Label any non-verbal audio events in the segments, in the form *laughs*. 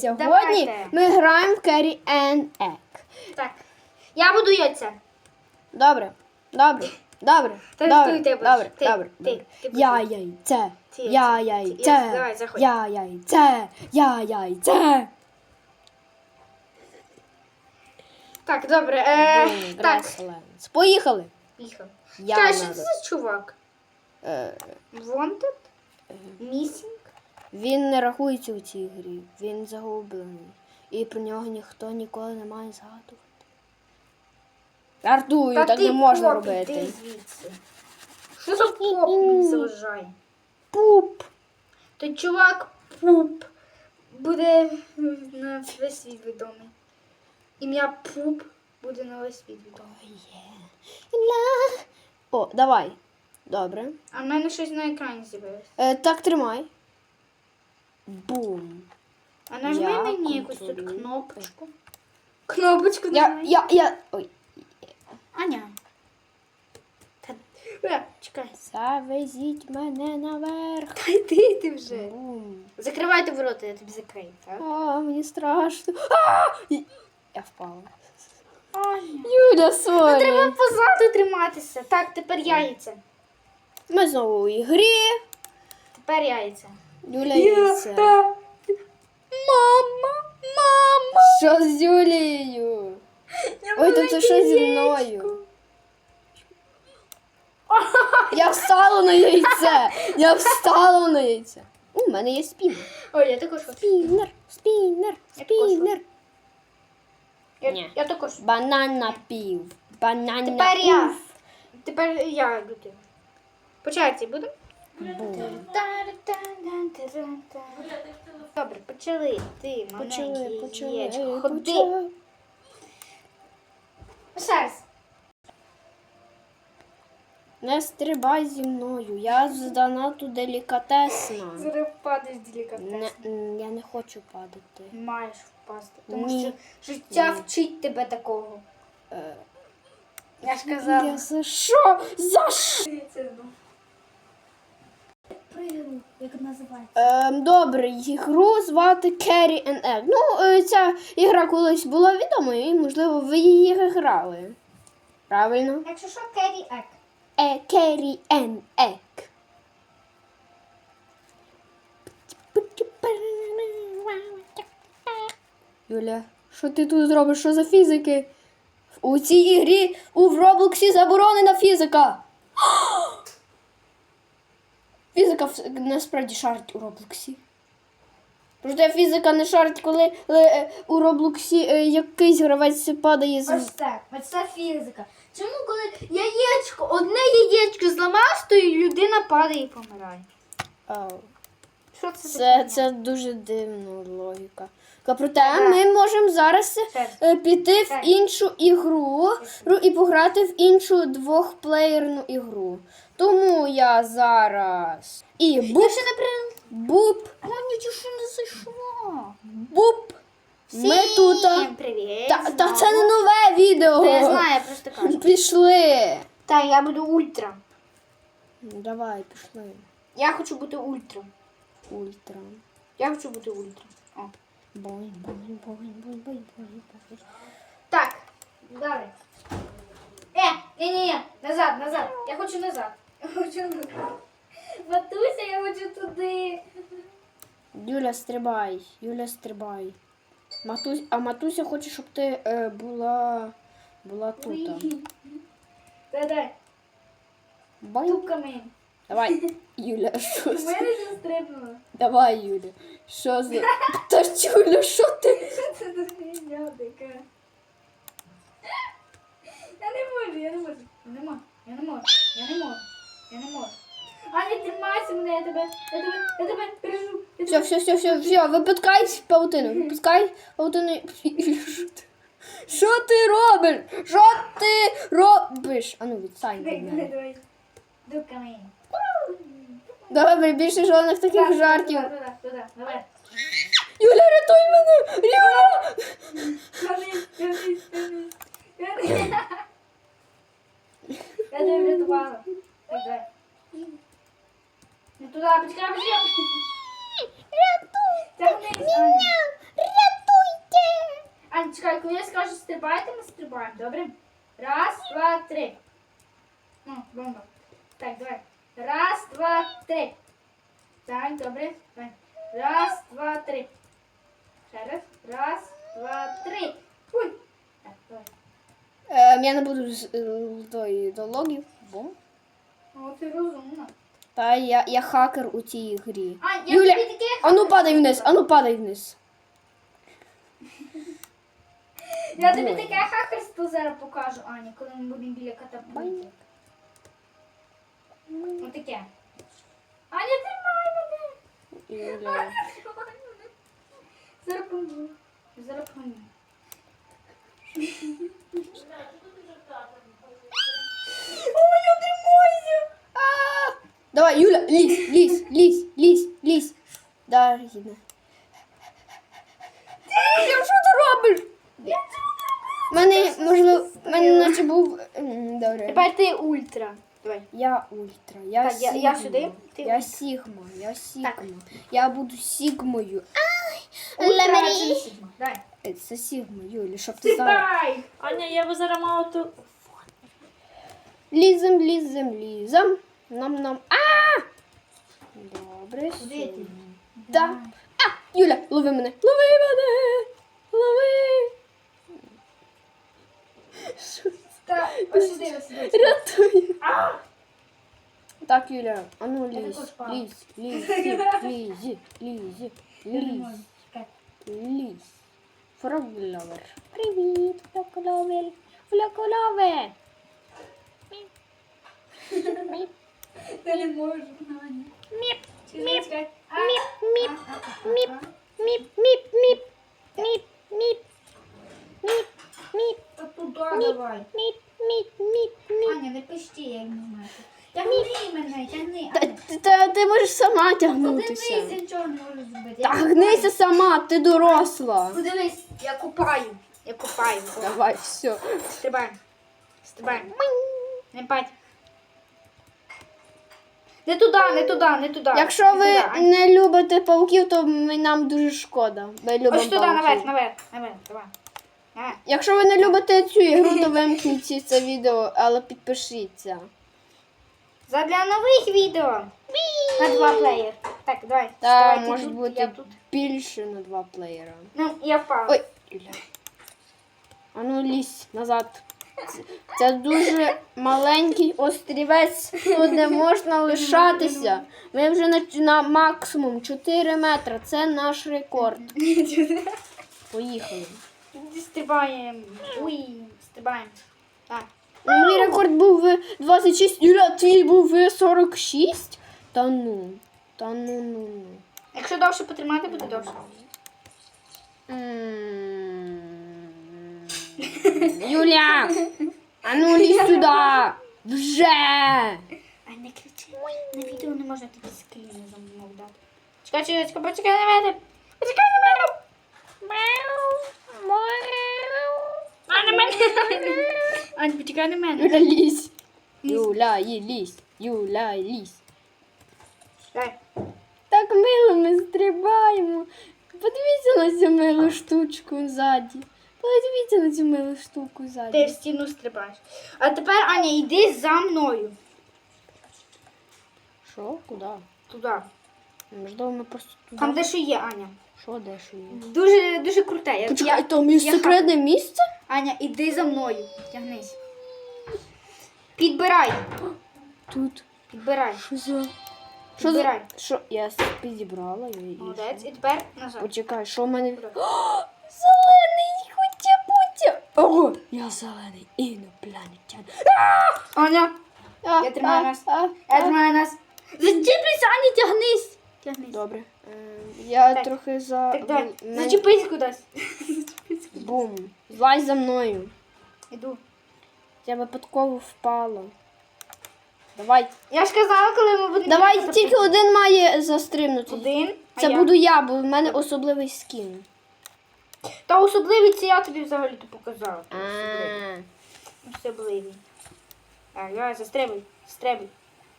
сьогодні давайте. ми граємо в Carry and Egg. Так. Я буду яйця. Добре, добре, добре, Та добре, ти, ти будеш. добре, Ти, добре, ти, добре. ти будеш. Я яйце, Ти я яйце. Ти- Давай, заходь. я яйце, я яйце. Так, добре. Е, так. Грейсленс. Поїхали. Їхав. Я Чекай, що надо. це за чувак? Е, Wanted? Missing? Він не рахується у цій грі, він загублений. І про нього ніхто ніколи не має згадувати. Жартую, так ти не можна поп, робити. звідси. Що за поп мені заважає? Пуп. Той чувак Пуп буде на весь світ відомий. Ім'я Пуп буде на весь світ відомий. Ла. О, давай. Добре. А в мене щось на екрані з'явилось. Е, так тримай. Бум. А нажми Я мені якусь тут контролюю. кнопочку. Кнопочку Я, нажми. я, я. Ой. Аня. Та... Е, чекай. Завезіть мене наверх. Та йди ти вже. Бум. Закривайте ворота, я тобі закрию, так? А, мені страшно. А! І- Я впала. Аня. Юля, сорі. Треба позаду триматися. Так, тепер яйця. Ми знову у ігрі. Тепер яйця. Юля яйця. Мама, мама. Що з Юлією? Ой, тут це що зі мною? *laughs* Я встала на яйце! Я встала на яйце. У мене є спінер. Ой, я також хочу. Спінер, спінер, спінер. Я, Ні. я також. Банан напів. Банан Тепер я. Тепер я люблю. По будемо? Добре, почали. Ти, маленький почали, яєчко. Ходи. почали. Ще раз. Не стрибай зі мною. Я занадто делікатесна. Зараз впадеш делікатесно. м, я не хочу падати. Маєш впасти. Тому Ні. що життя Ні. вчить тебе такого. Е, Я ж Я за що? За що? Як називається? Ем, добре, ігру звати Carry and Egg. Ну, е, ця ігра колись була відомою, і, можливо, ви її грали. Правильно? Якщо що, Керрі Ек. Е, Carry and Egg. Юля, що ти тут зробиш? Що за фізики? У цій ігрі у Роблоксі заборонена фізика. Фізика насправді шарить у Роблоксі. Проте фізика не шарить, коли е, у Роблоксі е, якийсь гравець падає з. Ось так, ось це фізика. Чому коли яєчко, одне яєчко зламаєш, то і людина падає і помирає? Ау. Що це Це, таке? це дуже дивна логіка. Та Проте Ага. ми можемо зараз е, піти в іншу ігру ру- і пограти в іншу двохплеєрну ігру. Тому я зараз. І буп, Я ще не при... буп, О, нічого не зайшло. буп. Ми тут. Всім привіт. Та, та знову. це не нове відео. Та я знаю, я просто кажу. *laughs* Пішли. Так, я буду ультра. Давай, пішли. Я хочу бути ультра. Ультра. Я хочу бути ультра. О. Бой, бой, бой, бой, бой, бой, бой. Так, далі. Е, ні, ні, ні, назад, назад. Я хочу назад. Я хочу назад. Матуся, я хочу туди. Юля, стрибай, Юля, стрибай. Матусь, а матуся хоче, щоб ти е, була, була тут. Дай-дай, Бай. туками. *laughs* Давай, Юля, що У мене вже стрибнуло. Давай, Юля. Що за... Та ж, Юля, що ти? *laughs* Що це за фігня така? Я не можу, я не можу. Я не можу, я не можу, я не можу, я не можу. Аня, тримайся мене, я тебе, я тебе, я тебе бережу. Я Все, тебе... все, все, все, все, випускай паутину, випускай паутину. *laughs* Що ти? Робиш? Що ти робиш? А ну, відстань Давай, від давай, мене. давай. Дуками. Добре, більше жодних таких жартів. Туди, туди, давай. Юля, рятуй мене! Юля! Вернись, вернись, вернись. Вернись. Я тебе врятувала. Так, давай. Не туди, почекай, почекай. Рятуй! Тягнись, Аня. скажу стрибайте, ми стрибаємо, добре? Раз, два, три. О, бомба. Так, давай. Раз, два, три. Так, добре. Раз, два, три. Ще раз. Раз, два, три. Ой. Так, давай. Е, я не буду з е, тої дологів. Бом. О, ти розумна. Та я, я хакер у цій грі. А, я Юля, тобі таке Ану падай вниз, ану падай вниз. Я тобі таке хакерство зараз покажу, Аня, коли ми будемо біля катапульти. Отаке. Аня, тримай мене. Юля. Зараз помру. Зараз помру. Ой, я тримаюся. А! Давай, Юля, лізь, лізь, лізь, лізь, лізь. Да, гідно. Юля, що ти робиш? У мене, можливо, в мене наче був. м, Добре. Тепер ти ультра. Давай. Я ультра, я Так, я- сігма. я сюди, ти Я ультра. сігма, я сігма. Я буду сігмою. Ультра Лемері. Давай. Е, Це сігма, Юля, щоб ти знала. Аня, я би зараз мала ту. Лізем, лізем, лізем. Нам-нам. А! Добре. Куди ти? Да. А, Юля, лови мене. Лови мене. Лови. Що Так, ось сюди, ось сюди. Рятуй. Так, Юля, а ну Я лізь, також падаю. *laughs* лізь, лізь, лізь, лізь, лізь, лізь. Фрогловер. Привіт, фрогловер. Фрогловер. Я не можу міп, міп, міп, міп, міп, Та туди давай. міп, міп, міп, міп. Аня, не пишти, я не знаю. Тягни мене, тягни. Та, Аня. та ти можеш сама Подивись, тягнутися. я нічого не можу зробити. Я Тягнися доросла. Подивись, я купаю. Я купаю. Давай, все. Стрибаємо. Стрибаємо. Не пать. Не туди, не туди, не туди. Якщо Не ви туди, не любите пауків, то ми- нам дуже шкода. Ми любимо Ось туди, пауків. наверх, наверх, наверх, давай. Давай. Якщо ви не любите цю ігру, то *laughs* вимкніть це відео, але підпишіться. Задля нових відео. На два плеєр. Так, давай. Та вставайте може тут, бути Я тут. більше на два плеєра. Ну, я впала. Ой, Юля. А ну лізь назад. Це, це дуже маленький острівець, тут не можна лишатися. Ми вже на, на максимум 4 метри. Це наш рекорд. Поїхали. Стрибаємо. Уй, стрибаємо. Так. Ну, Мій рекорд був в 26. Юля, твій був в 46? Та ну. Та ну ну ну. Якщо довше потримати, буде довше. Юля! А ну *laughs* лізь сюди! Вже! Ай, не кричи. На відео не можна тобі скрін замовляти. дати. Чекай, чекай, чекай, почекай на мене. Почекай на мене. А, на мене. Ань, почекай на мене. Юля, лізь! Юля, і лізь! Юля, лізь! Так мило ми стрибаємо. Подивіться на цю милу штучку ззаді. Подивіться на цю милу штуку Ти в стіну стрибаєш. А тепер, Аня, йди за мною. Що? Куди? Туди. Можливо, ми просто туди. Там дещо є, Аня. Що, де що є? Дуже, дуже круте. Я, Почекай, я- там є я секретне місце? Аня, іди за мною. Тягнись. Підбирай. Тут. Підбирай. Що за? Що за? Підбирай. Що? Я с- підібрала. Я її. Молодець. І тепер назад. Почекай, що в мене? О, зелений хотя путя. Ого, я зелений інопланетян. Аня, А, Я тримаю а, нас. а, я а. тримаю нас. Зачіплюйся, Аня, тягнись. Тягнись. Добре. Е, Я Так. трохи за. Так, давай. мен- Зачепись кудись. Бум. Злазь за мною. Іду. Я випадково впала. Давай. Я ж казала, коли ми будемо. Давай тільки один має застрибнути. один. Це я. буду я, бо в мене особливий скін. Та особливий це я тобі взагалі то показала. А. Особливий. Так, давай, застрибуй. Застрибуй.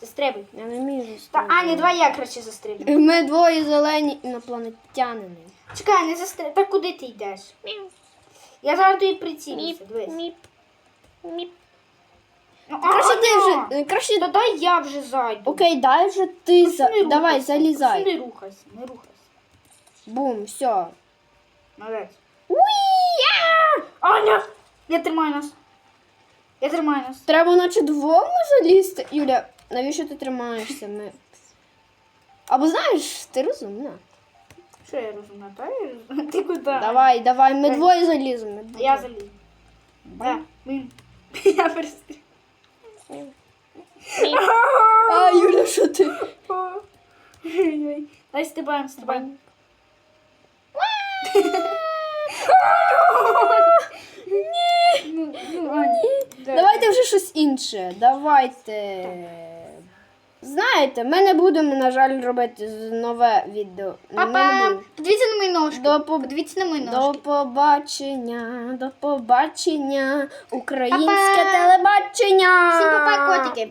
Застрибуй. Я не вмію Та. Аня, давай я краще застрибну. Ми двоє зелені інопланетянини. Чекай, не застрибуй. Та куди ти йдеш? Я зараз тобі прицілюся, дивись. Міп. Міп. Ну, Краще ти Аня! вже. Е, Краще. Та дай я вже зайду. Окей, дай вже ти. Просто За... не Давай, рухайся, залізай. просто Не рухайся, не рухайся. Бум, все. Молодець. Уі! Аня! Я тримаю нас. Я тримаю нас. Треба наче двом залізти. Юля, навіщо ти тримаєшся? Ми... Або знаєш, ти розумна. Що я розумна? Та я розумна. Ти куди? Давай, давай, ми Давай. двоє заліземо. ми двоє. *laughs* Я залізу. Да. Блін. Я перестрів. А, Юля, що ти? Дай стрибаємо, стрибаємо. Ну. Давайте вже щось інше. Давайте. Знаєте, ми не будемо, на жаль, робити нове відео. Ми не Папа, будемо. подивіться на мої ножки. До поб- Подивіться на мої До ножки. побачення, до побачення, українське Па-па. телебачення. Всім па-па, котики.